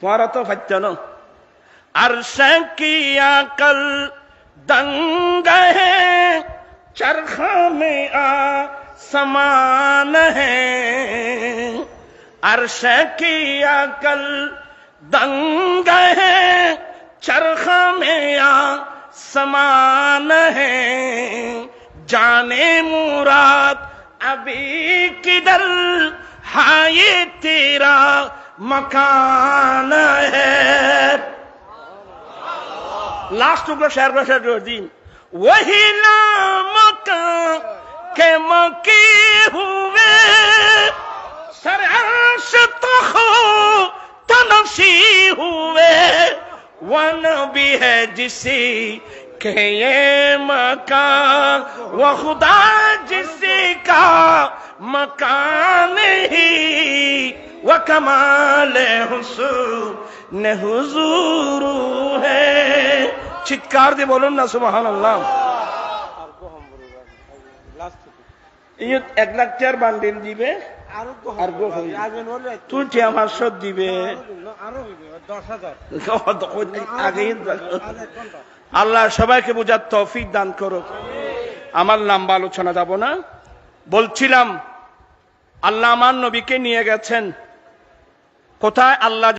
پارا تو فجنو. عرش کی عقل دنگ ہے چرخا میں آ سمان ہے۔ عرش دنگ ہے چرخا میں آ سمان ہے۔ جانے مراد ابھی کدھر ہائی تیرا مکان ہے۔ لاسٹ اوپر شہر پر شہر جوڑ دین وہی نام کے مکی ہوئے۔ سر عرش تخو تنفسی ہوئے۔ ون بھی ہے جسی کہ یہ مکان وہ خدا جسی کا مکان ہی۔ وکمال حسن حضور ہے۔ চিৎকার দিয়ে বলুন না সুবাহান আল্লাহ এক লাখ চার বান্ডেল দিবে তুই আমার সব দিবে আল্লাহ সবাইকে বোঝার তৌফিক দান করো আমার নাম আলোচনা যাব না। বলছিলাম আল্লাহ আমার নবীকে নিয়ে গেছেন। কোথায় আল্লাহ